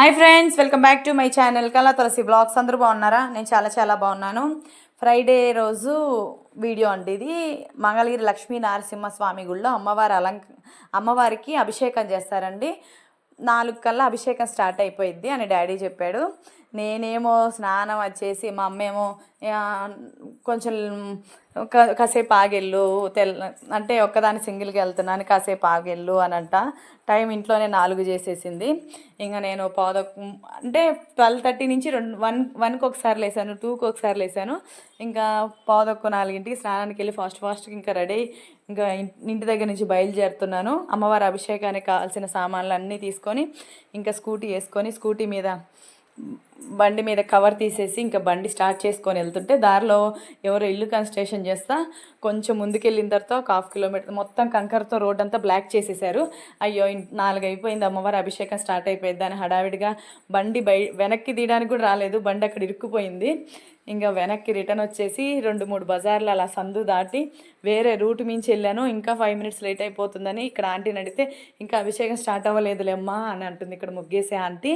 Hi friends welcome back to my channel Kala Tulasi blogs అందరూ బాగున్నారా? నేను చాలా చాలా బాగున్నాను. ఫ్రైడే రోజు వీడియో అండి ఇది. మంగళగిరి లక్ష్మీ నరసింహస్వామి గుళ్ళో అమ్మవారి అలంక అమ్మవారికి అభిషేకం చేస్తారండి. నాలుగు కల్లా అభిషేకం స్టార్ట్ అయిపోయింది అని డాడీ చెప్పాడు. నేనేమో స్నానం వచ్చేసి మా అమ్మేమో కొంచెం కాసేపు ఆగెళ్ళు తెల్ల అంటే ఒక్కదాని సింగిల్కి వెళ్తున్నాను కాసేపు ఆగెళ్ళు అని అంట టైం ఇంట్లోనే నాలుగు చేసేసింది. ఇంకా నేను పాద అంటే ట్వెల్వ్ థర్టీ నుంచి రెండు వన్ వన్కి ఒకసారి లేసాను టూకి ఒకసారి లేసాను. ఇంకా పాదొక్క నాలుగింటికి స్నానానికి వెళ్ళి ఫాస్ట్ ఫాస్ట్కి ఇంకా రెడీ ఇంకా ఇంటి దగ్గర నుంచి బయలుదేరుతున్నాను. అమ్మవారి అభిషేకానికి కావాల్సిన సామాన్లు అన్నీ తీసుకొని ఇంకా స్కూటీ వేసుకొని స్కూటీ మీద బండి మీద కవర్ తీసేసి ఇంకా బండి స్టార్ట్ చేసుకొని వెళ్తుంటే దారిలో ఎవరో ఇల్లు కన్స్ట్రక్షన్ చేస్తా కొంచెం ముందుకెళ్ళిన తర్వాత ఒక హాఫ్ కిలోమీటర్ మొత్తం కంకరతో రోడ్ అంతా బ్లాక్ చేసేసారు. అయ్యో నాలుగు అయిపోయింది అమ్మవారి అభిషేకం స్టార్ట్ అయిపోయింది అని హడావిడిగా బండి బయ వెనక్కి తీయడానికి కూడా రాలేదు బండి అక్కడ ఇరుక్కుపోయింది. ఇంకా వెనక్కి రిటర్న్ వచ్చేసి రెండు మూడు బజార్లు అలా సందు దాటి వేరే రూట్ మించి వెళ్ళాను. ఇంకా ఫైవ్ మినిట్స్ లేట్ అయిపోతుందని ఇక్కడ ఆంటీని అడిగితే ఇంకా అభిషేకం స్టార్ట్ అవ్వలేదులేమ్మా అని అంటుంది ఇక్కడ ముగ్గేసే ఆంటీ.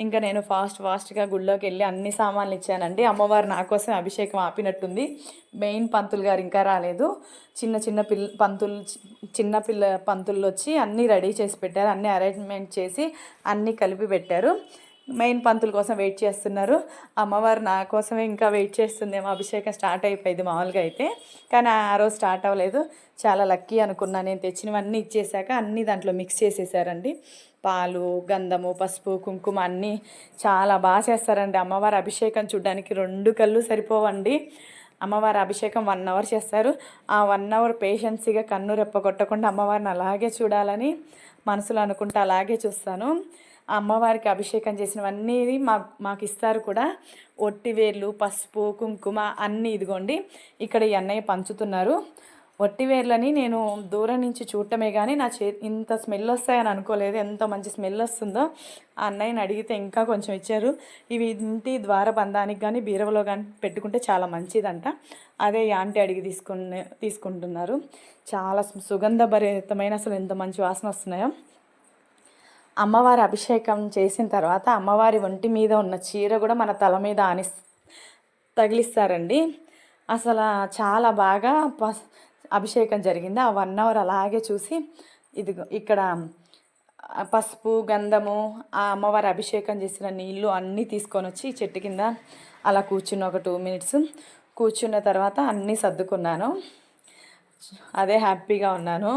ఇంకా నేను ఫాస్ట్ ఫాస్ట్గా గుళ్ళోకి వెళ్ళి అన్ని సామాన్లు ఇచ్చానండి. అమ్మవారు నా కోసం అభిషేకం ఆపినట్టుంది. మెయిన్ పంతులు గారు ఇంకా రాలేదు. చిన్న చిన్న పిల్ల పంతులు చి- చిన్న పిల్ల పంతులు వచ్చి అన్నీ రెడీ చేసి పెట్టారు. అన్నీ అరేంజ్మెంట్ చేసి అన్నీ కలిపి పెట్టారు. మెయిన్ పంతుల కోసం వెయిట్ చేస్తున్నారు. అమ్మవారు నా కోసమే ఇంకా వెయిట్ చేస్తుందేమో. అభిషేకం స్టార్ట్ అయిపోయింది మామూలుగా అయితే. కానీ ఆ రోజు స్టార్ట్ అవ్వలేదు. చాలా లక్కీ అనుకున్నా నేను. తెచ్చినవన్నీ ఇచ్చేసాక అన్నీ దాంట్లో మిక్స్ చేసేసారండి. పాలు గంధము పసుపు కుంకుమ అన్నీ చాలా బాగా చేస్తారండి. అమ్మవారి అభిషేకం చూడడానికి రెండు కళ్ళు సరిపోవండి. అమ్మవారి అభిషేకం వన్ అవర్ చేస్తారు. ఆ వన్ అవర్ పేషెన్సీగా కన్ను రెప్పగొట్టకుండా అమ్మవారిని అలాగే చూడాలని మనసులో అనుకుంటా అలాగే చూస్తాను. ఆ అమ్మవారికి అభిషేకం చేసినవన్నీ మాకు మాకు ఇస్తారు కూడా. ఒట్టివేర్లు పసుపు కుంకుమ అన్నీ ఇదిగోండి. ఇక్కడ ఈ అన్నయ్య పంచుతున్నారు. వట్టివేర్లని నేను దూరం నుంచి చూడటమే కానీ నా చే ఇంత స్మెల్ వస్తాయని అనుకోలేదు. ఎంత మంచి స్మెల్ వస్తుందో ఆ అన్నయ్యని అడిగితే ఇంకా కొంచెం ఇచ్చారు. ఇవి ఇంటి ద్వారబంధానికి కానీ బీరవలో కానీ పెట్టుకుంటే చాలా మంచిదంట. అదే యాంటీ ఆంటీ అడిగి తీసుకునే తీసుకుంటున్నారు. చాలా సుగంధభరితమైన అసలు ఎంత మంచి వాసన వస్తున్నాయో. అమ్మవారి అభిషేకం చేసిన తర్వాత అమ్మవారి ఒంటి మీద ఉన్న చీర కూడా మన తల మీద ఆని తగిలిస్తారండి. అసలు చాలా బాగా ప- అభిషేకం జరిగింది. ఆ వన్ అవర్ అలాగే చూసి ఇది ఇక్కడ పసుపు గంధము ఆ అమ్మవారి అభిషేకం చేసిన నీళ్ళు అన్నీ తీసుకొని వచ్చి చెట్టు కింద అలా కూర్చున్న ఒక టూ మినిట్స్ కూర్చున్న తర్వాత అన్నీ సర్దుకున్నాను. అదే హ్యాపీగా ఉన్నాను.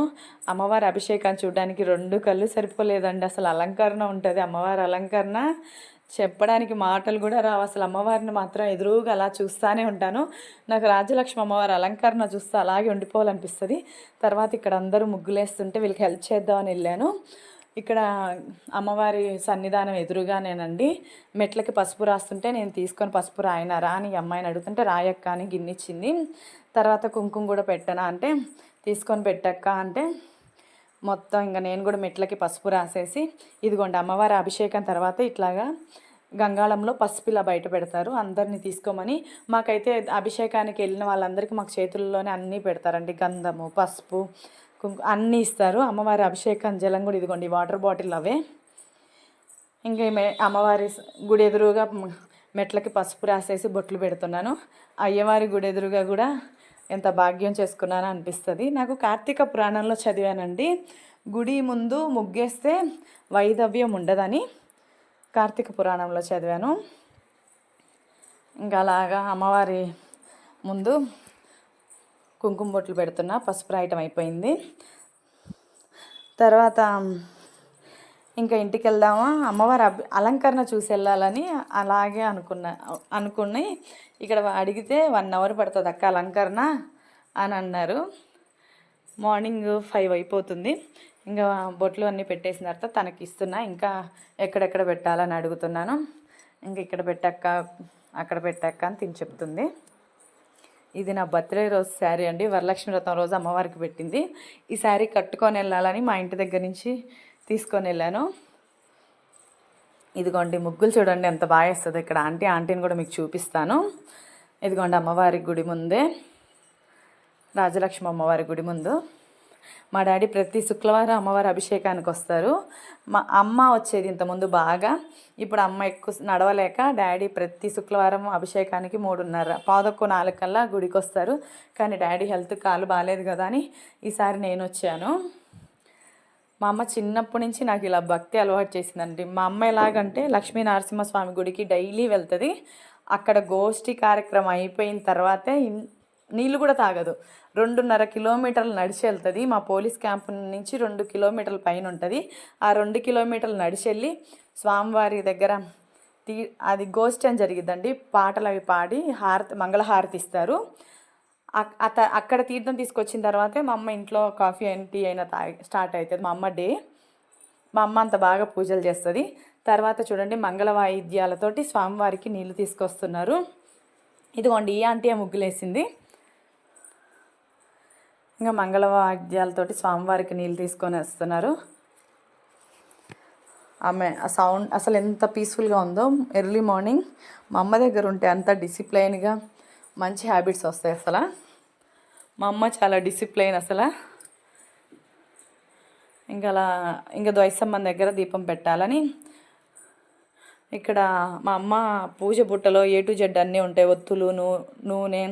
అమ్మవారి అభిషేకం చూడడానికి రెండు కళ్ళు సరిపోలేదండి. అసలు అలంకరణ ఉంటుంది. అమ్మవారి అలంకరణ చెప్పడానికి మాటలు కూడా రావు. అసలు అమ్మవారిని మాత్రం ఎదురుగా అలా చూస్తూనే ఉంటాను. నాకు రాజలక్ష్మి అమ్మవారి అలంకరణ చూస్తే అలాగే ఉండిపోవాలనిపిస్తుంది. తర్వాత ఇక్కడ అందరూ ముగ్గులేస్తుంటే వీళ్ళకి హెల్ప్ చేద్దామని వెళ్ళాను. ఇక్కడ అమ్మవారి సన్నిధానం ఎదురుగానేనండి. మెట్లకి పసుపు రాస్తుంటే నేను తీసుకొని పసుపు రాయినారా అని అమ్మాయిని అడుగుతుంటే రాయక్క అని గిన్నిచ్చింది తర్వాత కుంకుమ కూడా పెట్టనా అంటే తీసుకొని పెట్టక్క అంటే మొత్తం ఇంకా నేను కూడా మెట్లకి పసుపు రాసేసి ఇదిగోండి అమ్మవారి అభిషేకం తర్వాత ఇట్లాగా గంగాళంలో పసుపు ఇలా బయట పెడతారు అందరినీ తీసుకోమని. మాకైతే అభిషేకానికి వెళ్ళిన వాళ్ళందరికీ మాకు చేతుల్లోనే అన్నీ పెడతారండి. గంధము పసుపు కుంకు అన్నీ ఇస్తారు. అమ్మవారి అభిషేకం జలం కూడా ఇదిగోండి వాటర్ బాటిల్ అవే. ఇంకా అమ్మవారి గుడి ఎదురుగా మెట్లకి పసుపు రాసేసి బొట్లు పెడుతున్నాను. అయ్యవారి గుడి ఎదురుగా కూడా ఎంత భాగ్యం చేసుకున్నానో అనిపిస్తుంది. నాకు కార్తీక పురాణంలో చదివానండి. గుడి ముందు ముగ్గేస్తే వైదవ్యం ఉండదని కార్తీక పురాణంలో చదివాను. ఇంకా అలాగా అమ్మవారి ముందు కుంకుమ బొట్లు పెడుతున్నా. పసుపు రాయటం అయిపోయింది. తర్వాత ఇంకా ఇంటికి వెళ్దామా అమ్మవారి అలంకరణ చూసి వెళ్ళాలని అలాగే అనుకున్నా అనుకుని ఇక్కడ అడిగితే వన్ అవర్ పడుతుంది అక్క అలంకరణ అని అన్నారు. మార్నింగ్ ఫైవ్ అయిపోతుంది. ఇంకా బొట్లు అన్నీ పెట్టేసిన తర్వాత తనకి ఇస్తున్నా. ఇంకా ఎక్కడెక్కడ పెట్టాలని అడుగుతున్నాను. ఇంకా ఇక్కడ పెట్టాక అక్కడ పెట్టాక అని తిని చెప్తుంది. ఇది నా బర్త్డే రోజు శారీ అండి. వరలక్ష్మి వ్రతం రోజు అమ్మవారికి పెట్టింది. ఈ శారీ కట్టుకొని వెళ్ళాలని మా ఇంటి దగ్గర నుంచి తీసుకొని వెళ్ళాను ఇదిగోండి ముగ్గులు చూడండి ఎంత బాగా వేస్తుంది ఇక్కడ. ఆంటీ ఆంటీని కూడా మీకు చూపిస్తాను. ఇదిగోండి అమ్మవారి గుడి ముందే రాజలక్ష్మి అమ్మవారి గుడి ముందు. మా డాడీ ప్రతి శుక్రవారం అమ్మవారి అభిషేకానికి వస్తారు. మా అమ్మ వచ్చేది ఇంతకుముందు బాగా. ఇప్పుడు అమ్మ ఎక్కువ నడవలేక డాడీ ప్రతి శుక్రవారం అభిషేకానికి మూడున్నర పాదొక్కు నాలుగు కల్లా గుడికి వస్తారు కానీ డాడీ హెల్త్ కాలు బాగాలేదు కదా అని ఈసారి నేను వచ్చాను. మా అమ్మ చిన్నప్పటి నుంచి నాకు ఇలా భక్తి అలవాటు చేసిందండి. మా అమ్మ ఎలాగంటే లక్ష్మీ నరసింహస్వామి గుడికి డైలీ వెళ్తుంది. అక్కడ గోష్ఠి కార్యక్రమం అయిపోయిన తర్వాతే నీళ్ళు కూడా తాగదు. రెండున్నర కిలోమీటర్లు నడిచి వెళ్తుంది. మా పోలీస్ క్యాంప్ నుంచి రెండు కిలోమీటర్ల పైన ఉంటుంది. ఆ రెండు కిలోమీటర్లు నడిచి వెళ్ళి స్వామివారి దగ్గర తీ అది గోష్ఠి అని జరిగిద్దండి. పాటలు అవి పాడి హారతి మంగళహారతి ఇస్తారు. అత అక్కడ తీర్థం తీసుకొచ్చిన తర్వాతే మా అమ్మ ఇంట్లో కాఫీ అండ్ టీ అయినా తాగి స్టార్ట్ అవుతుంది మా అమ్మ డే. మా అమ్మ అంత బాగా పూజలు చేస్తుంది. తర్వాత చూడండి మంగళ వాయిద్యాలతోటి స్వామివారికి నీళ్ళు తీసుకొస్తున్నారు. ఇదిగోండి ఈ ఆంటీ ముగ్గులేసింది. ఇంకా మంగళ వాయిద్యాలతోటి స్వామివారికి నీళ్ళు తీసుకొని వస్తున్నారు ఆమె ఆ సౌండ్ అసలు ఎంత పీస్ఫుల్గా ఉందో. ఎర్లీ మార్నింగ్ మా అమ్మ దగ్గర ఉంటే అంత డిసిప్లైన్గా మంచి హ్యాబిట్స్ వస్తాయి అసలు. మా అమ్మ చాలా డిసిప్లైన్ అసలు. ఇంకా అలా ఇంకా ద్వైసమ్మ దగ్గర దీపం పెట్టాలని. ఇక్కడ మా అమ్మ పూజ బుట్టలో ఏ టు జెడ్ అన్నీ ఉంటాయి. ఒత్తులు నూ నూనె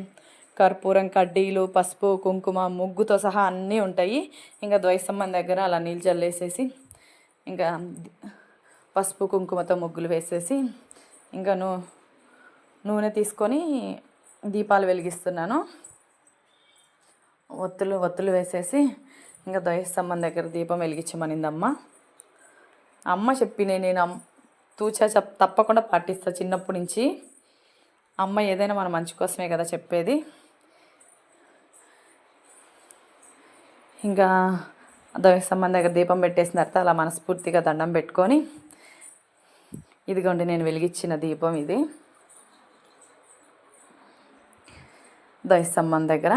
కర్పూరం కడ్డీలు పసుపు కుంకుమ ముగ్గుతో సహా అన్నీ ఉంటాయి. ఇంకా ద్వైసమ్మ దగ్గర అలా నీళ్ళు చల్లేసేసి ఇంకా పసుపు కుంకుమతో ముగ్గులు వేసేసి ఇంకా నూ నూనె తీసుకొని దీపాలు వెలిగిస్తున్నాను. ఒత్తులు ఒత్తులు వేసేసి ఇంకా ద్వయస్తంభం దగ్గర దీపం వెలిగించమనింది అమ్మ అమ్మ చెప్పి నేను తూచా చెప్ తప్పకుండా పాటిస్తా చిన్నప్పటి నుంచి. అమ్మ ఏదైనా మన మంచి కోసమే కదా చెప్పేది. ఇంకా ద్వయస్తంభం దగ్గర దీపం పెట్టేసిన తర్వాత అలా మనస్ఫూర్తిగా దండం పెట్టుకొని ఇదిగోండి నేను వెలిగించిన దీపం ఇది. ద్వయస్తంభం దగ్గర.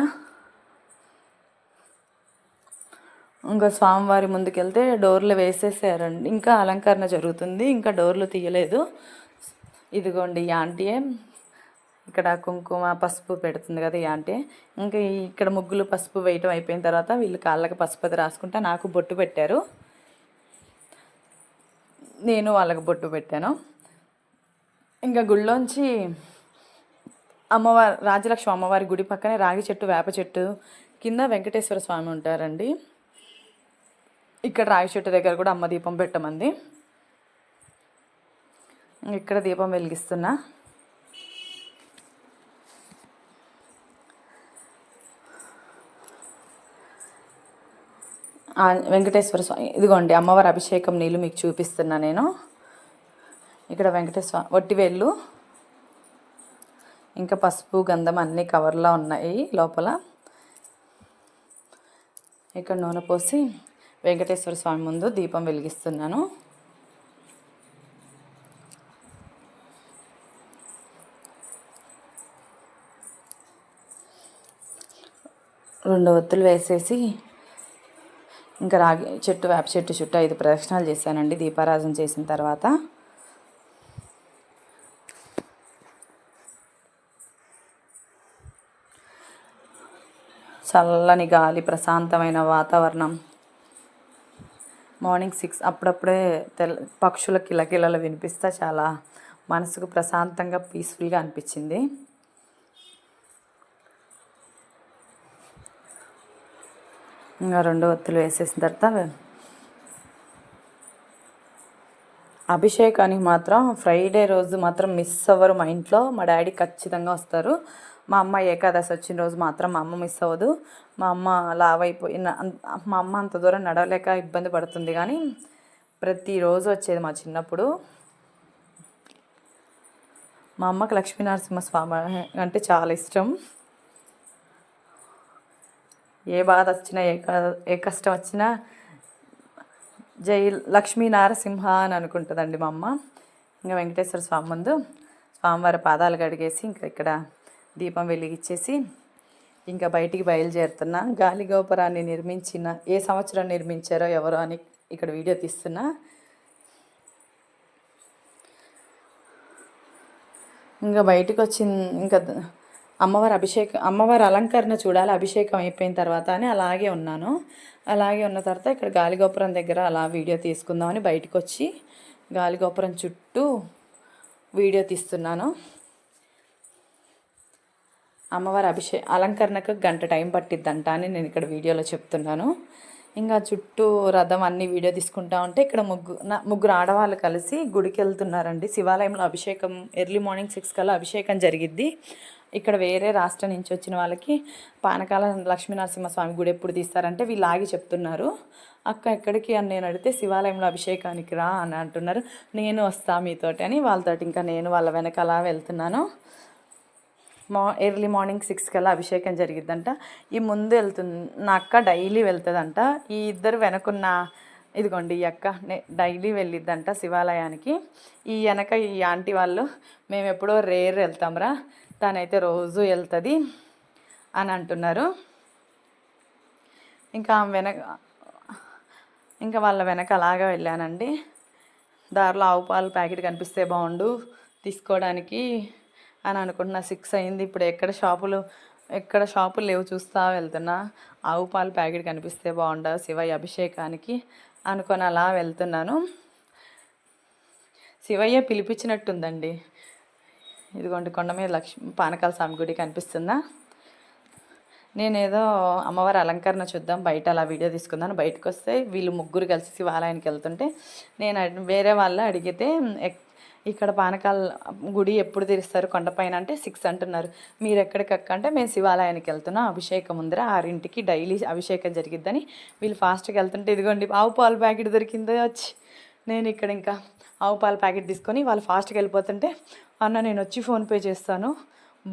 ఇంకా స్వామివారి ముందుకెళ్తే డోర్లు వేసేసారండి. ఇంకా అలంకరణ జరుగుతుంది. ఇంకా డోర్లు తీయలేదు. ఇదిగోండి ఈ ఇక్కడ కుంకుమ పసుపు పెడుతుంది కదా ఈ ఆంటీ. ఇంకా ఇక్కడ ముగ్గులు పసుపు వేయటం అయిపోయిన తర్వాత వీళ్ళు కాళ్ళకి పసుపు అది రాసుకుంటే నాకు బొట్టు పెట్టారు. నేను వాళ్ళకి బొట్టు పెట్టాను. ఇంకా గుళ్ళోంచి అమ్మవారి రాజలక్ష్మి అమ్మవారి గుడి పక్కనే రాగి చెట్టు వేప చెట్టు కింద వెంకటేశ్వర స్వామి ఉంటారండి. ఇక్కడ రాగి చెట్టు దగ్గర కూడా అమ్మ దీపం పెట్టమంది. ఇక్కడ దీపం వెలిగిస్తున్నా. వెంకటేశ్వర స్వామి ఇదిగోండి అమ్మవారి అభిషేకం నీళ్ళు మీకు చూపిస్తున్నా నేను. ఇక్కడ వెంకటేశ్వర వట్టివేళ్ళు ఇంకా పసుపు గంధం అన్నీ కవర్లో ఉన్నాయి లోపల. ఇక్కడ నూనె పోసి వెంకటేశ్వర స్వామి ముందు దీపం వెలిగిస్తున్నాను. రెండు ఒత్తులు వేసేసి ఇంకా రాగి చెట్టు వేప చెట్టు చుట్టూ ఐదు ప్రదక్షిణాలు చేశానండి దీపారాధన చేసిన తర్వాత. చల్లని గాలి ప్రశాంతమైన వాతావరణం. మార్నింగ్ సిక్స్ అప్పుడప్పుడే తెల్ల పక్షుల కిలకిలలు వినిపిస్తే చాలా మనసుకు ప్రశాంతంగా పీస్ఫుల్గా అనిపించింది. ఇంకా రెండు ఒత్తులు వేసేసిన తర్వాత అభిషేకానికి మాత్రం ఫ్రైడే రోజు మాత్రం మిస్ అవ్వరు మా ఇంట్లో. మా డాడీ ఖచ్చితంగా వస్తారు. మా అమ్మ ఏకాదశి వచ్చిన రోజు మాత్రం మా అమ్మ మిస్ అవ్వదు. మా అమ్మ లావ్ అయిపోయిన మా అమ్మ అంత దూరం నడవలేక ఇబ్బంది పడుతుంది కానీ ప్రతిరోజు వచ్చేది మా చిన్నప్పుడు. మా అమ్మకి లక్ష్మీనరసింహస్వామి అంటే చాలా ఇష్టం. ఏ బాధ వచ్చినా ఏ ఏ కష్టం వచ్చినా జై లక్ష్మీ నారసింహ అని అనుకుంటుందండి మా అమ్మ. ఇంకా వెంకటేశ్వర స్వామి ముందు స్వామివారి పాదాలు కడిగేసి ఇంకా ఇక్కడ దీపం వెలిగించేసి ఇంకా బయటికి బయలుదేరుతున్నా గాలి గోపురాన్ని నిర్మించిన ఏ సంవత్సరం నిర్మించారో ఎవరో అని ఇక్కడ వీడియో తీస్తున్నా. ఇంకా బయటికి వచ్చింది ఇంకా అమ్మవారి అభిషేకం అమ్మవారి అలంకరణ చూడాలి అభిషేకం అయిపోయిన తర్వాత అని అలాగే ఉన్నాను. అలాగే ఉన్న తర్వాత ఇక్కడ గాలిగోపురం దగ్గర అలా వీడియో తీసుకుందామని బయటకు వచ్చి గాలిగోపురం చుట్టూ వీడియో తీస్తున్నాను. అమ్మవారి అభిషే అలంకరణకు గంట టైం పట్టిద్దంట అని నేను ఇక్కడ వీడియోలో చెప్తున్నాను. ఇంకా చుట్టూ రథం అన్ని వీడియో తీసుకుంటా ఉంటే ఇక్కడ ముగ్గు ముగ్గురు ఆడవాళ్ళు కలిసి గుడికి వెళ్తున్నారండి శివాలయంలో అభిషేకం ఎర్లీ మార్నింగ్ సిక్స్ కల్లా అభిషేకం జరిగిద్ది. ఇక్కడ వేరే రాష్ట్రం నుంచి వచ్చిన వాళ్ళకి పానకాల లక్ష్మీనరసింహస్వామి గుడి ఎప్పుడు తీస్తారంటే వీళ్ళు ఆగి చెప్తున్నారు. అక్క ఎక్కడికి? అని నేను అడిగితే శివాలయంలో అభిషేకానికి రా అని అంటున్నారు. నేను వస్తా మీతోటి అని వాళ్ళతోటి ఇంకా నేను వాళ్ళ వెనకాల వెళ్తున్నాను. మా ఎర్లీ మార్నింగ్ సిక్స్ కల్లా అభిషేకం జరిగిద్దంట. ఈ ముందు వెళ్తుంది నా అక్క డైలీ వెళ్తుందంట. ఈ ఇద్దరు వెనకున్న ఇదిగోండి ఈ అక్క డైలీ వెళ్ళిద్దంట శివాలయానికి. ఈ వెనక ఈ ఆంటీ వాళ్ళు మేము ఎప్పుడో రేర్ వెళ్తాంరా. తనైతే రోజు వెళ్తుంది అని అంటున్నారు. ఇంకా వెనక ఇంకా వాళ్ళ వెనక అలాగా వెళ్ళానండి. దారిలో ఆవు పాలు ప్యాకెట్ కనిపిస్తే బాగుండు తీసుకోవడానికి అని అనుకుంటున్నా. సిక్స్ అయింది ఇప్పుడు ఎక్కడ షాపులు ఎక్కడ షాపులు లేవు చూస్తా వెళ్తున్నా. ఆవు పాలు ప్యాకెట్ కనిపిస్తే బాగుండు శివయ్య అభిషేకానికి అనుకొని అలా వెళ్తున్నాను. శివయ్య పిలిపించినట్టుందండి. ఇదిగోండి కొండ మీద లక్ష్మి పానకాల స్వామి గుడి కనిపిస్తుందా? నేనేదో అమ్మవారి అలంకరణ చూద్దాం బయట అలా వీడియో తీసుకుందాను బయటకు వస్తే వీళ్ళు ముగ్గురు కలిసి శివాలయానికి వెళ్తుంటే నేను వేరే వాళ్ళు అడిగితే ఎక్- ఇక్కడ పానకాల గుడి ఎప్పుడు తెరుస్తారు? కొండపైన అంటే సిక్స్ అంటున్నారు. మీరు ఎక్కడికక్క అంటే మేము శివాలయానికి వెళ్తున్నాం అభిషేకం ఉందిరా ఆరింటికి డైలీ అభిషేకం జరిగిద్దని. వీళ్ళు ఫాస్ట్గా వెళ్తుంటే ఇదిగోండి ఆవు పాలు ప్యాకెట్ దొరికిందో? వచ్చి నేను ఇక్కడ ఇంకా ఆవు పాల ప్యాకెట్ తీసుకొని వాళ్ళు ఫాస్ట్గా వెళ్ళిపోతుంటే అన్న నేను వచ్చి ఫోన్పే చేస్తాను.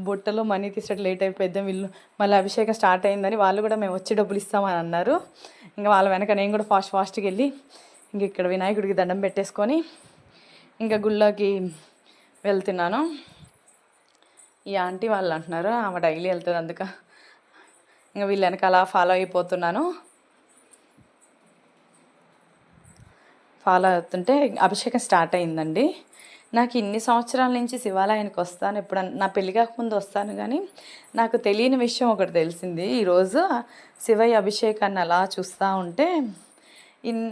బుట్టలో మనీ తీసేట లేట్ అయిపోయిద్దాం. వీళ్ళు మళ్ళీ అభిషేకం స్టార్ట్ అయిందని వాళ్ళు కూడా మేము వచ్చి డబ్బులు ఇస్తామని అన్నారు. ఇంకా వాళ్ళ వెనక నేను కూడా ఫాస్ట్ ఫాస్ట్కి వెళ్ళి ఇంక ఇక్కడ వినాయకుడికి దండం పెట్టేసుకొని ఇంకా గుళ్ళోకి వెళ్తున్నాను. ఈ ఆంటీ వాళ్ళు అంటున్నారు ఆమె డైలీ వెళ్తుంది అందుక. ఇంకా వీళ్ళు వెనక అలా ఫాలో అయిపోతున్నాను. ఫాలో అవుతుంటే అభిషేకం స్టార్ట్ అయిందండి. నాకు ఇన్ని సంవత్సరాల నుంచి శివాలయానికి వస్తాను ఎప్పుడు నా పెళ్ళి కాకముందు వస్తాను కానీ నాకు తెలియని విషయం ఒకటి తెలిసింది. ఈరోజు శివయ్య అభిషేకాన్ని అలా చూస్తూ ఉంటే ఇన్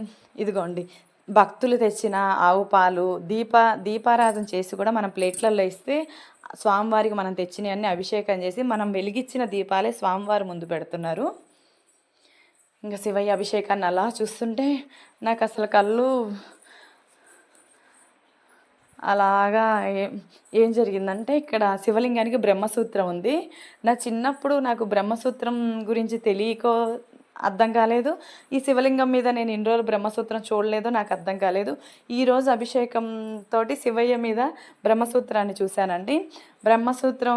ఇదిగోండి భక్తులు తెచ్చిన ఆవు పాలు దీప దీపారాధన చేసి కూడా మనం ప్లేట్లలో ఇస్తే స్వామివారికి మనం తెచ్చినవన్నీ అభిషేకం చేసి మనం వెలిగించిన దీపాలే స్వామివారి ముందు పెడుతున్నారు. ఇంకా శివయ్య అభిషేకాన్ని అలా చూస్తుంటే నాకు అసలు కళ్ళు అలాగా ఏం జరిగిందంటే ఇక్కడ శివలింగానికి బ్రహ్మసూత్రం ఉంది. నా చిన్నప్పుడు నాకు బ్రహ్మసూత్రం గురించి తెలియకో అర్థం కాలేదు. ఈ శివలింగం మీద నేను ఇన్ని రోజులు బ్రహ్మసూత్రం చూడలేదు నాకు అర్థం కాలేదు. ఈరోజు అభిషేకం తోటి శివయ్య మీద బ్రహ్మసూత్రాన్ని చూశానండి. బ్రహ్మసూత్రం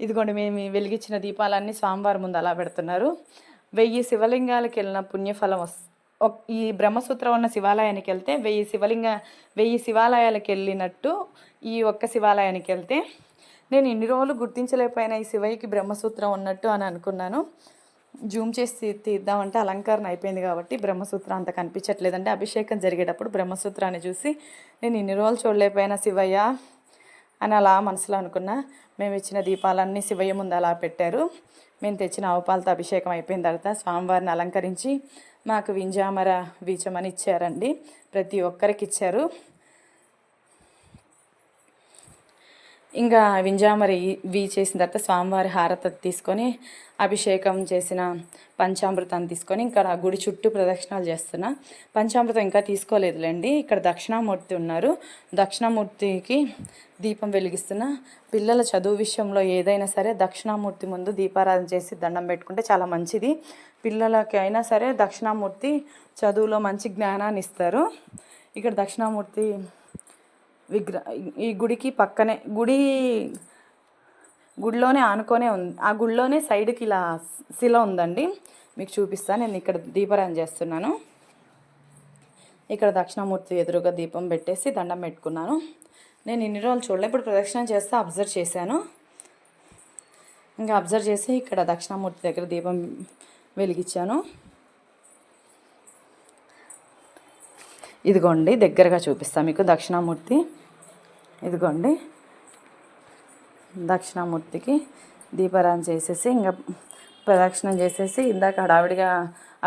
ఇదిగోండి మేము వెలిగించిన దీపాలన్నీ స్వామివారి ముందు అలా పెడుతున్నారు. వెయ్యి శివలింగాలకు వెళ్ళిన పుణ్యఫలం వస్ ఈ బ్రహ్మసూత్రం ఉన్న శివాలయానికి వెళ్తే వెయ్యి శివలింగ వెయ్యి శివాలయాలకు వెళ్ళినట్టు ఈ ఒక్క శివాలయానికి వెళ్తే నేను ఇన్ని రోజులు గుర్తించలేకపోయినా ఈ శివయ్యకి బ్రహ్మసూత్రం ఉన్నట్టు అని అనుకున్నాను. జూమ్ చేసి తీద్దామంటే అలంకరణ అయిపోయింది కాబట్టి బ్రహ్మసూత్రం అంత కనిపించట్లేదంటే అభిషేకం జరిగేటప్పుడు బ్రహ్మసూత్రాన్ని చూసి నేను ఇన్ని రోజులు చూడలేకపోయినా శివయ్య అని అలా మనసులో అనుకున్నా. మేము ఇచ్చిన దీపాలన్నీ శివయ్య ముందు అలా పెట్టారు. మేము తెచ్చిన ఆవుపాలతో అభిషేకం అయిపోయిన తర్వాత స్వామివారిని అలంకరించి మాకు వింజామర వీచమని ఇచ్చారండి. ప్రతి ఒక్కరికి ఇచ్చారు. ఇంకా వింజామరి వీ చేసిన తర్వాత స్వామివారి హారత తీసుకొని అభిషేకం చేసిన పంచామృతాన్ని తీసుకొని ఇంకా ఆ గుడి చుట్టూ ప్రదక్షిణాలు చేస్తున్నా. పంచామృతం ఇంకా తీసుకోలేదులేండి. ఇక్కడ దక్షిణామూర్తి ఉన్నారు. దక్షిణామూర్తికి దీపం వెలిగిస్తున్న. పిల్లల చదువు విషయంలో ఏదైనా సరే దక్షిణామూర్తి ముందు దీపారాధన చేసి దండం పెట్టుకుంటే చాలా మంచిది. పిల్లలకి అయినా సరే దక్షిణామూర్తి చదువులో మంచి జ్ఞానాన్ని ఇస్తారు. ఇక్కడ దక్షిణామూర్తి విగ్రహ ఈ గుడికి పక్కనే గుడి గుడిలోనే ఆనుకొనే ఉంది ఆ గుడిలోనే సైడ్కి ఇలా శిల ఉందండి. మీకు చూపిస్తాను నేను ఇక్కడ దీపారాధన చేస్తున్నాను. ఇక్కడ దక్షిణామూర్తి ఎదురుగా దీపం పెట్టేసి దండం పెట్టుకున్నాను. నేను ఇన్ని రోజులు చూడలే ఇప్పుడు ప్రదక్షిణ చేస్తే అబ్జర్వ్ చేశాను. ఇంకా అబ్జర్వ్ చేసి ఇక్కడ దక్షిణామూర్తి దగ్గర దీపం వెలిగించాను. ఇదిగోండి దగ్గరగా చూపిస్తాను మీకు దక్షిణామూర్తి. ఇదిగోండి దక్షిణామూర్తికి దీపారాధన చేసేసి ఇంకా ప్రదక్షిణం చేసేసి ఇందాక హడావిడిగా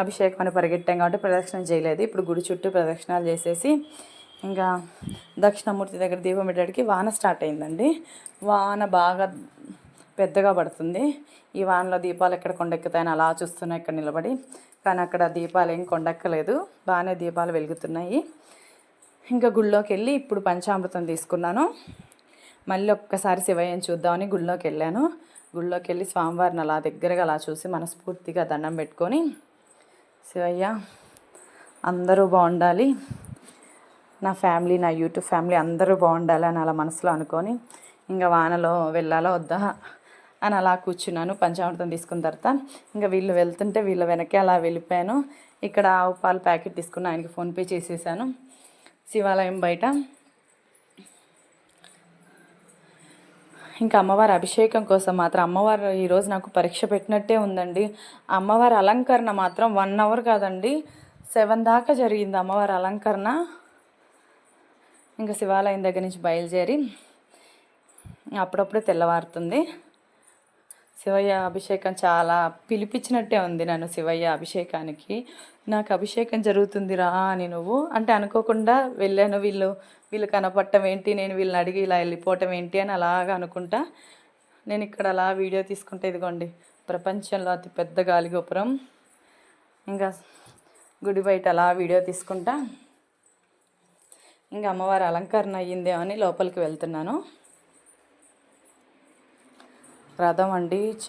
అభిషేకం అని పరిగెట్టాం కాబట్టి ప్రదక్షిణం చేయలేదు. ఇప్పుడు గుడి చుట్టూ ప్రదక్షిణాలు చేసేసి ఇంకా దక్షిణామూర్తి దగ్గర దీపం పెట్టడానికి వాన స్టార్ట్ అయిందండి. వాన బాగా పెద్దగా పడుతుంది. ఈ వానలో దీపాలు ఎక్కడ కొండెక్కుతాయని అలా చూస్తున్నా ఇక్కడ నిలబడి. కానీ అక్కడ దీపాలు ఏం కొండెక్కలేదు. బాగానే దీపాలు వెలుగుతున్నాయి. ఇంకా గుళ్ళోకి వెళ్ళి ఇప్పుడు పంచామృతం తీసుకున్నాను. మళ్ళీ ఒక్కసారి శివయ్యని చూద్దామని గుళ్ళోకి వెళ్ళాను గుళ్ళోకి వెళ్ళి స్వామివారిని అలా దగ్గరగా అలా చూసి మనస్ఫూర్తిగా దండం పెట్టుకొని శివయ్య అందరూ బాగుండాలి. నా ఫ్యామిలీ నా యూట్యూబ్ ఫ్యామిలీ అందరూ బాగుండాలి అని అలా మనసులో అనుకొని ఇంకా వానలో వెళ్ళాలో? వద్దా? అని అలా కూర్చున్నాను. పంచామృతం తీసుకున్న తర్వాత ఇంకా వీళ్ళు వెళ్తుంటే వీళ్ళ వెనకే అలా వెళ్ళిపోయాను. ఇక్కడ ఆవు పాలు ప్యాకెట్ తీసుకుని ఆయనకి ఫోన్పే చేసేసాను. శివాలయం బయట. ఇంకా అమ్మవారి అభిషేకం కోసం మాత్రం అమ్మవారు ఈరోజు నాకు పరీక్ష పెట్టినట్టే ఉందండి. అమ్మవారి అలంకరణ మాత్రం వన్ అవర్ కాదండి. సెవెన్ దాకా జరిగింది అమ్మవారి అలంకరణ. ఇంకా శివాలయం దగ్గర నుంచి బయలుదేరి అప్పుడప్పుడే తెల్లవారుతుంది. శివయ్య అభిషేకం చాలా పిలిపించినట్టే ఉంది నన్ను శివయ్య అభిషేకానికి. నాకు అభిషేకం జరుగుతుందిరా అని నువ్వు అంటే అనుకోకుండా వెళ్ళాను. వీళ్ళు వీళ్ళు కనపడటం ఏంటి? నేను వీళ్ళని అడిగి ఇలా వెళ్ళిపోవటం ఏంటి అని అలాగా అనుకుంటా. నేను ఇక్కడ అలా వీడియో తీసుకుంటే ఇదిగోండి ప్రపంచంలో అతి పెద్ద గాలిగోపురం ఇంకా గుడి బయట అలా వీడియో తీసుకుంటా. ఇంకా అమ్మవారి అలంకరణ అయ్యిందేమో అని లోపలికి వెళ్తున్నాను. రథం అండి. చ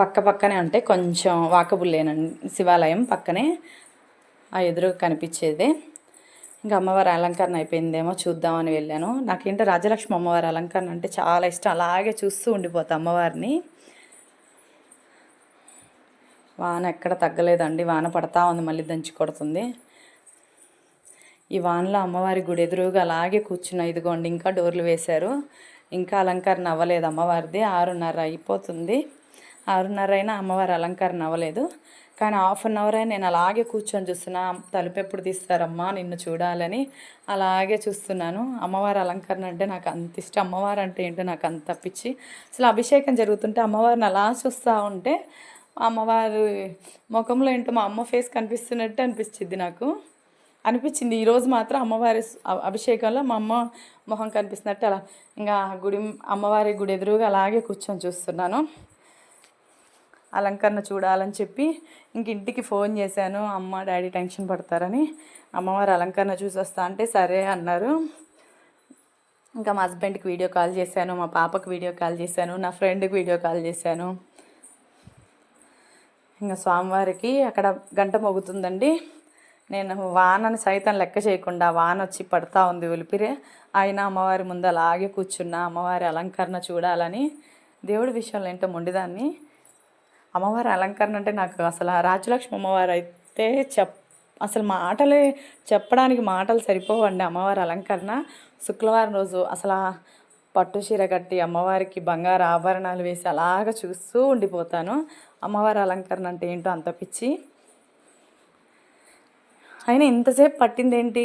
పక్క పక్కనే అంటే కొంచెం వాకబుల్లేనండి శివాలయం పక్కనే ఆ ఎదురు కనిపించేదే. ఇంకా అమ్మవారి అలంకరణ అయిపోయిందేమో చూద్దామని వెళ్ళాను. నాకేంటో రాజలక్ష్మి అమ్మవారి అలంకరణ అంటే చాలా ఇష్టం. అలాగే చూస్తూ ఉండిపోతా అమ్మవారిని. వాన ఎక్కడ తగ్గలేదండి. వాన పడతా ఉంది మళ్ళీ దంచి కొడుతుంది. ఈ వానలో అమ్మవారి గుడి ఎదురుగా అలాగే కూర్చున్న ఇదిగోండి ఇంకా డోర్లు వేశారు. ఇంకా అలంకరణ అవ్వలేదు అమ్మవారిది. ఆరున్నర అయిపోతుంది. ఆరున్నర అయినా అమ్మవారి అలంకరణ అవ్వలేదు. కానీ హాఫ్ అన్ అవర్ అయినా నేను అలాగే కూర్చొని చూస్తున్నా తలుపు ఎప్పుడు తీస్తారమ్మా నిన్ను చూడాలని అలాగే చూస్తున్నాను. అమ్మవారి అలంకరణ అంటే నాకు అంత ఇష్టం. అమ్మవారు అంటే ఏంటో నాకు అంత పిచ్చి. అసలు అభిషేకం జరుగుతుంటే అమ్మవారిని అలా చూస్తూ ఉంటే అమ్మవారి ముఖంలో ఏంటో మా అమ్మ ఫేస్ కనిపిస్తున్నట్టు అనిపించింది నాకు. అనిపించింది. ఈరోజు మాత్రం అమ్మవారి అభిషేకంలో మా అమ్మ మొహం కనిపిస్తున్నట్టు అలా. ఇంకా గుడి అమ్మవారి గుడి ఎదురుగా అలాగే కూర్చొని చూస్తున్నాను. అలంకరణ చూడాలని చెప్పి ఇంక ఇంటికి ఫోన్ చేశాను. అమ్మ డాడీ టెన్షన్ పడతారని అమ్మవారి అలంకరణ చూసి వస్తా అంటే సరే అన్నారు. ఇంకా మా హస్బెండ్కి వీడియో కాల్ చేశాను మా పాపకి వీడియో కాల్ చేశాను నా ఫ్రెండ్కి వీడియో కాల్ చేశాను. ఇంకా స్వామివారికి అక్కడ గంట మోగుతుందండి. నేను వానని సైతం లెక్క చేయకుండా వాన వచ్చి పడతా ఉంది ఒలిపిరే. ఆయన అమ్మవారి ముందు అలాగే కూర్చున్నా అమ్మవారి అలంకరణ చూడాలని దేవుడి విషయంలో ఏంటో మొండిదాన్ని. అమ్మవారి అలంకరణ అంటే నాకు అసలు రాజలక్ష్మి అమ్మవారు అయితే చెప్ అసలు మాటలే చెప్పడానికి మాటలు సరిపోవండి అమ్మవారి అలంకరణ. శుక్రవారం రోజు అసలు పట్టు చీర కట్టి అమ్మవారికి బంగారు ఆభరణాలు వేసి అలాగ చూస్తూ ఉండిపోతాను. అమ్మవారి అలంకరణ అంటే ఏంటో అంత పిచ్చి. అయినా ఇంతసేపు పట్టింది ఏంటి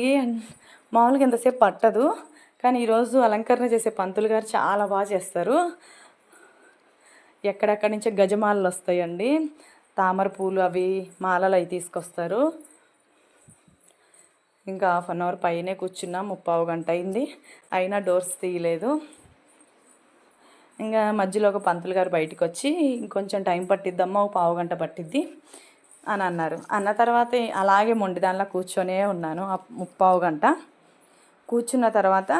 మామూలుగా ఇంతసేపు పట్టదు. కానీ ఈరోజు అలంకరణ చేసే పంతులు గారు చాలా బాగా చేస్తారు. ఎక్కడెక్కడి నుంచో గజమాలలు వస్తాయండి. తామర పూలు అవి మాలలు అవి తీసుకొస్తారు. ఇంకా హాఫ్ అన్ అవర్ పైనే కూర్చున్నాం ముప్పావు గంట అయింది. అయినా డోర్స్ తీయలేదు. ఇంకా మధ్యలో ఒక పంతులు గారు బయటకు వచ్చి ఇంకొంచెం టైం పట్టిద్దమ్మా ఒక పావు గంట పట్టిద్ది. అని అన్నారు. అన్న తర్వాత అలాగే మొండి దానిలో కూర్చొనే ఉన్నాను. ఆ ముప్పావు గంట. కూర్చున్న తర్వాత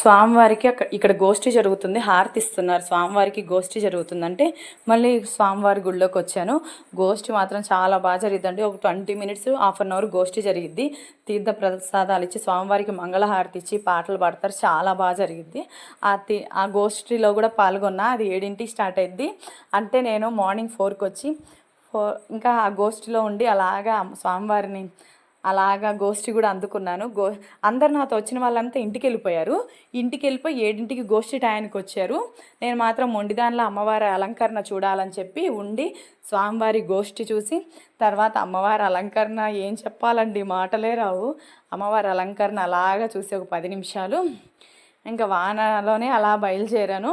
స్వామివారికి అక్కడ ఇక్కడ గోష్ఠి జరుగుతుంది. హారతి ఇస్తున్నారు. స్వామివారికి గోష్ఠి జరుగుతుందంటే మళ్ళీ స్వామివారి గుళ్ళోకి వచ్చాను. గోష్ఠి మాత్రం చాలా బాగా జరిగిందండి. ఒక twenty minutes half an hour గోష్ఠి జరిగిద్ది తీర్థ ప్రసాదాలు ఇచ్చి స్వామివారికి మంగళహారతి ఇచ్చి పాటలు పాడతారు. చాలా బాగా జరిగిద్ది ఆ తీ ఆ గోష్ఠిలో కూడా పాల్గొన్నా అది ఏడింటికి స్టార్ట్ అయింది. అంటే నేను మార్నింగ్ ఫోర్కి వచ్చి ఇంకా ఆ గోష్ఠిలో ఉండి అలాగా స్వామివారిని అలాగా గోష్ఠి కూడా అందుకున్నాను. గో అందరు నాతో వచ్చిన వాళ్ళంతా ఇంటికి వెళ్ళిపోయారు ఇంటికి వెళ్ళిపోయి ఏడింటికి గోష్ఠి టయానికి వచ్చారు. నేను మాత్రం మొండిదానిలో అమ్మవారి అలంకరణ చూడాలని చెప్పి ఉండి స్వామివారి గోష్ఠి చూసి తర్వాత అమ్మవారి అలంకరణ ఏం చెప్పాలండి? మాటలే రావు. అమ్మవారి అలంకరణ అలాగా చూసి ఒక పది నిమిషాలు. ఇంకా వానలోనే అలా బయలుదేరాను.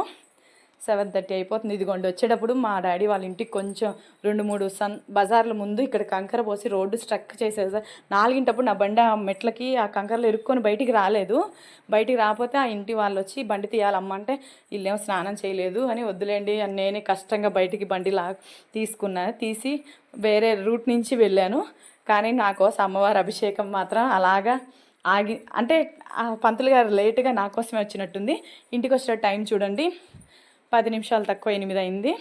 సెవెన్ థర్టీ అయిపోతుంది. ఇదిగోండి వచ్చేటప్పుడు మా డాడీ వాళ్ళ ఇంటికి కొంచెం రెండు మూడు సన్ బజార్ల ముందు ఇక్కడ కంకర పోసి రోడ్డు స్ట్రక్ చేసేది నాలుగింటప్పుడు నా బండి ఆ మెట్లకి ఆ కంకరలో ఇరుక్కొని బయటికి రాలేదు. బయటికి రాకపోతే ఆ ఇంటి వాళ్ళు వచ్చి బండి తీయాలమ్మ అంటే వీళ్ళేమో స్నానం చేయలేదు అని వద్దులేండి అని నేనే కష్టంగా బయటికి బండి లా తీసుకున్నా తీసి వేరే రూట్ నుంచి వెళ్ళాను. కానీ నా కోసం అమ్మవారి అభిషేకం మాత్రం అలాగా ఆగి అంటే పంతులు గారు లేటుగా నా కోసమే వచ్చినట్టుంది. ఇంటికి వచ్చిన టైం చూడండి. పది నిమిషాలు తక్కువ ఎనిమిది అయింది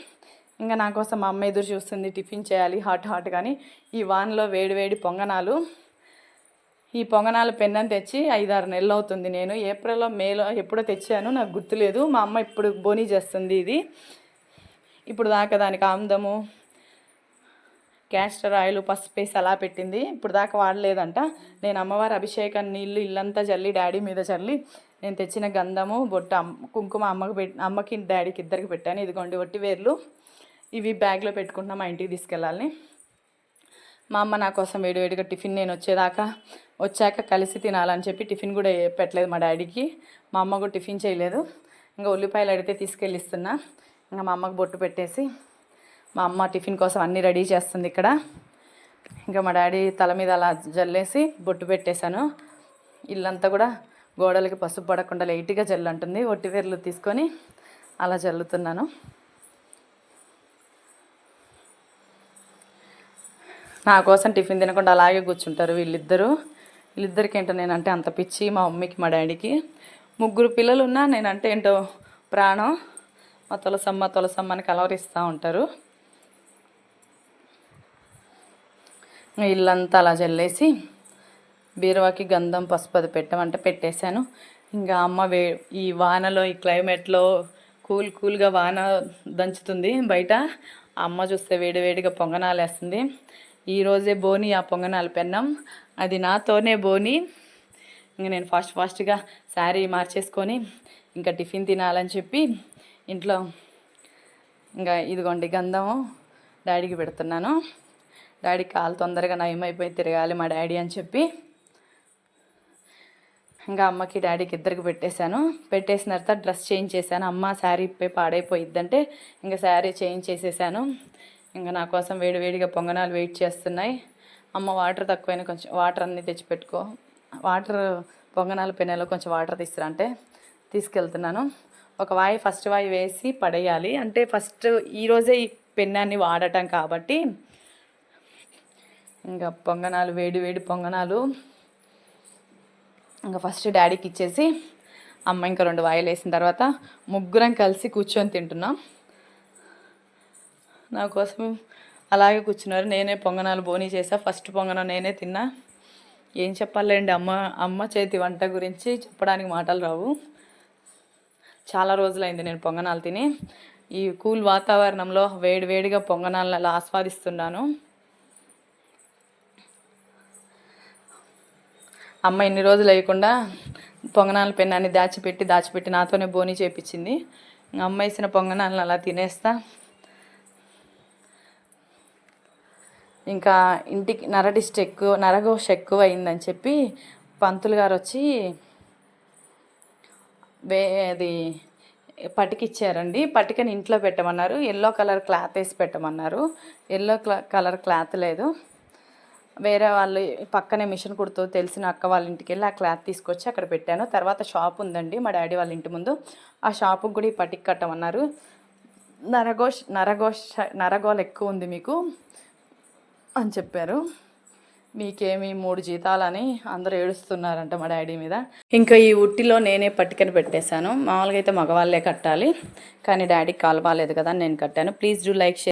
ఇంకా నా కోసం మా అమ్మ ఎదురు చూస్తుంది టిఫిన్ చేయాలి హాట్ హాట్ కానీ ఈ వాన్లో వేడి వేడి పొంగనాలు. ఈ పొంగనాలు పెన్నం తెచ్చి ఐదారు నెలలు అవుతుంది. నేను ఏప్రిల్లో మేలో ఎప్పుడో తెచ్చాను నాకు గుర్తులేదు. మా అమ్మ ఇప్పుడు బోనీ చేస్తుంది ఇది. ఇప్పుడు దాకా దానికి ఆముదము క్యాస్టర్ ఆయిల్ పసుపు వేసి అలా పెట్టింది. ఇప్పుడు దాకా వాడలేదంట. నేను అమ్మవారి అభిషేకం నీళ్ళు ఇల్లంతా చల్లి డాడీ మీద చల్లి నేను తెచ్చిన గంధము బొట్టు అమ్మ కుంకుమ అమ్మకి పెట్టి అమ్మకి డాడీకి ఇద్దరికి పెట్టాను. ఇదిగోండి ఒట్టి వేర్లు. ఇవి బ్యాగ్లో పెట్టుకుంటున్నా మా ఇంటికి తీసుకెళ్ళాలని. మా అమ్మ నా కోసం వేడివేడిగా టిఫిన్ నేను వచ్చేదాకా వచ్చాక కలిసి తినాలని చెప్పి టిఫిన్ కూడా పెట్టలేదు మా డాడీకి. మా అమ్మ కూడా టిఫిన్ చేయలేదు. ఇంకా ఉల్లిపాయలు అడిగితే తీసుకెళ్ళిస్తున్నా. ఇంకా మా అమ్మకు బొట్టు పెట్టేసి మా అమ్మ టిఫిన్ కోసం అన్నీ రెడీ చేస్తుంది ఇక్కడ. ఇంకా మా డాడీ తల మీద అలా జల్లేసి బొట్టు పెట్టేశాను. ఇల్లంతా కూడా గోడలకి పసుపు పడకుండా లైట్గా జల్లంటుంది ఒట్టివేర్లు తీసుకొని అలా జల్లుతున్నాను. నా కోసం టిఫిన్ తినకుండా అలాగే కూర్చుంటారు వీళ్ళిద్దరూ. వీళ్ళిద్దరికి ఏంటో నేనంటే అంత పిచ్చి మా మమ్మీకి మా డాడీకి. ముగ్గురు పిల్లలు ఉన్నా నేనంటే ఏంటో ప్రాణం. మా తులసమ్మ తులసమ్మ అని కలవరిస్తూ ఉంటారు. ఇల్లంతా అలా జల్లేసి బీరువాకి గంధం పసుపు అది పెట్టమంటే పెట్టేశాను. ఇంకా అమ్మ వే ఈ వానలో ఈ క్లైమేట్లో కూల్ కూల్గా వాన దంచుతుంది బయట. అమ్మ చూస్తే వేడివేడిగా పొంగనాలు వేస్తుంది. ఈరోజే బోని ఆ పొంగనాలు పెన్నాం. అది నాతోనే బోని. ఇంకా నేను ఫాస్ట్ ఫాస్ట్గా శారీ మార్చేసుకొని ఇంకా టిఫిన్ తినాలని చెప్పి ఇంట్లో ఇంకా ఇదిగోండి గంధము డాడీకి పెడుతున్నాను. డాడీ కాలు తొందరగా నయమైపోయి తిరగాలి మా డాడీ అని చెప్పి ఇంకా అమ్మకి డాడీకి ఇద్దరికి పెట్టేశాను. పెట్టేసిన తర్వాత డ్రెస్ చేంజ్ చేశాను. అమ్మ శారీ ఇప్పే పాడైపోయిద్దంటే ఇంకా శారీ చేంజ్ చేసేసాను. ఇంకా నా కోసం వేడివేడిగా పొంగనాలు వెయిట్ చేస్తున్నాయి. అమ్మ వాటర్ తక్కువైనా కొంచెం వాటర్ అన్నీ తెచ్చిపెట్టుకో. వాటర్ పొంగనాలు పెన్నెలో కొంచెం వాటర్ తీసుకురా అంటే తీసుకెళ్తున్నాను. ఒక వాయి ఫస్ట్ వాయి వేసి పడేయాలి. అంటే ఫస్ట్ ఈరోజే ఈ పెన్నాన్ని వాడటం కాబట్టి ఇంకా పొంగనాలు వేడి వేడి పొంగనాలు ఇంకా ఫస్ట్ డాడీకి ఇచ్చేసి అమ్మ ఇంకా రెండు వాయిలు వేసిన తర్వాత ముగ్గురం కలిసి కూర్చొని తింటున్నాం. నా కోసం అలాగే కూర్చున్నారు. నేనే పొంగనాలు బోనీ చేసా. ఫస్ట్ పొంగనం నేనే తిన్నా. ఏం చెప్పాలండి? అమ్మ అమ్మ చేతి వంట గురించి చెప్పడానికి మాటలు రావు. చాలా రోజులైంది నేను పొంగనాలు తిని. ఈ కూల్ వాతావరణంలో వేడి వేడిగా పొంగనాలను అలా ఆస్వాదిస్తున్నాను. అమ్మ ఇన్ని రోజులు వేయకుండా పొంగనాల పెన్నాన్ని దాచిపెట్టి దాచిపెట్టి నాతోనే బోని చేపించింది. అమ్మ వేసిన పొంగనాలను అలా తినేస్తా. ఇంకా ఇంటికి నరడిస్ట్ ఎక్కువ నరఘోష ఎక్కువ అయిందని చెప్పి పంతులు గారు వచ్చి వే అది పటికిచ్చారండి. పటికని ఇంట్లో పెట్టమన్నారు. ఎల్లో కలర్ క్లాత్ వేసి పెట్టమన్నారు. ఎల్లో కలర్ క్లాత్ లేదు. వేరే వాళ్ళు పక్కనే మిషన్ కుడుతూ తెలిసిన అక్క వాళ్ళ ఇంటికి వెళ్ళి ఆ క్లాత్ తీసుకొచ్చి అక్కడ పెట్టాను. తర్వాత షాప్ ఉందండి మా డాడీ వాళ్ళ ఇంటి ముందు. ఆ షాపుకి కూడా ఈ పటిక్ కట్టమన్నారు. నరగోష్ నరగోష్ నరగోలు ఎక్కువ ఉంది మీకు అని చెప్పారు. మీకేమి మూడు జీతాలని అందరూ ఏడుస్తున్నారంట మా డాడీ మీద. ఇంకా ఈ ఉట్టిలో నేనే పట్టుకని పెట్టేశాను. మామూలుగా అయితే మగవాళ్ళే కట్టాలి కానీ డాడీకి కాలు బాగాలేదు కదా అని నేను కట్టాను. Please do like share